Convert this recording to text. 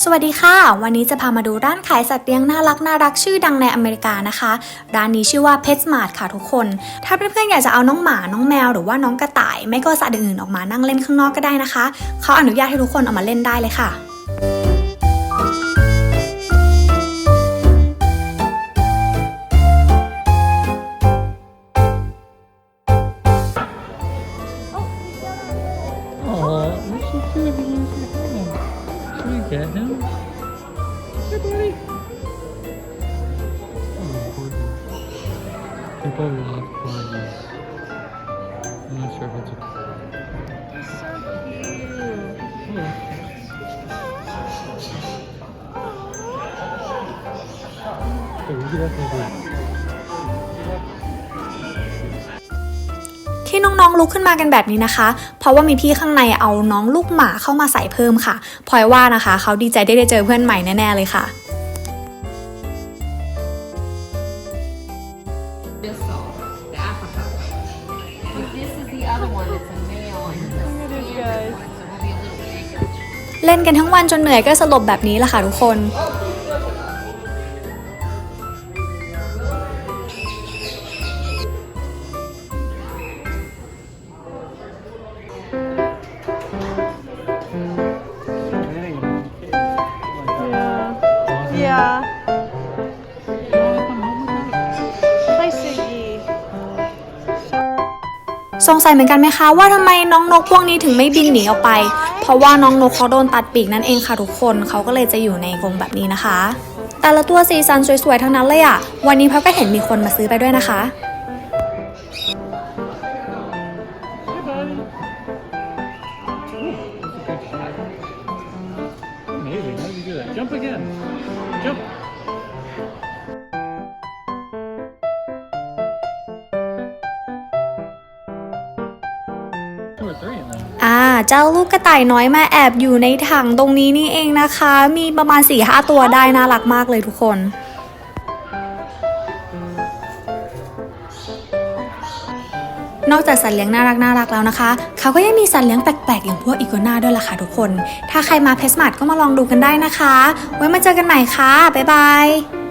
สวัสดีค่ะ วันนี้จะพามาดูร้านขายสัตว์เลี้ยงน่ารักน่ารักชื่อดังในอเมริกานะคะ ร้านนี้ชื่อว่า PetSmart ค่ะทุกคน ถ้าเพื่อนๆอยากจะเอาน้องหมาน้องแมวหรือว่าน้องกระต่าย ไม่ก็สัตว์อื่นๆออกมานั่งเล่นข้างนอกก็ได้นะคะ เขาอนุญาตให้ทุกคนเอามาเล่นได้เลยค่ะ at him. Hey, buddy. Oh, People love corgis. I'm not sure if it's a... They're so cute. Oh. Okay, we do ที่น้องๆลุกขึ้นมากันแบบนี้นะคะ เพราะว่ามีพี่ข้างในเอาน้องลูกหมาเข้ามาใส่เพิ่มค่ะพลอยว่านะคะเขาดีใจได้ได้เจอเพื่อนใหม่แน่ๆเลยค่ะเล่นกันทั้งวันจนเหนื่อยก็สลบแบบนี้แหละค่ะทุกคน Awesome. Yeah. Oh, come home with us. Hi, Siggy. สงสัยเหมือนกันไหมคะว่าทำไมน้องนกพวกนี้ถึงไม่บินหนีออกไป เพราะว่าน้องนกเขาโดนตัดปีกนั่นเองค่ะทุกคนเขาก็เลยจะอยู่ในกรงแบบนี้นะคะ แต่ละตัวสีสันสวยๆทั้งนั้นเลยอะวันนี้พับก็เห็นมีคนมาซื้อไปด้วยนะคะ do that? Jump again. Jump. อ่าเจ้าลูกกระต่ายน้อยมาแอบอยู่ในถังตรงนี้นี่เองนะคะ มีประมาณ4ี่ห้าตัวได้น่ารักมากเลยทุกคน นอกจากสัตว์เลี้ยงน่ารักน่ารักแล้วนะคะ เขาก็ยังมีสัตว์เลี้ยงแปลกๆ อย่างพวกอีกัวน่าด้วยล่ะค่ะทุกคน ถ้าใครมาเพสมาร์ทก็มาลองดูกันได้นะคะ ไว้มาเจอกันใหม่ค่ะ บ๊ายบาย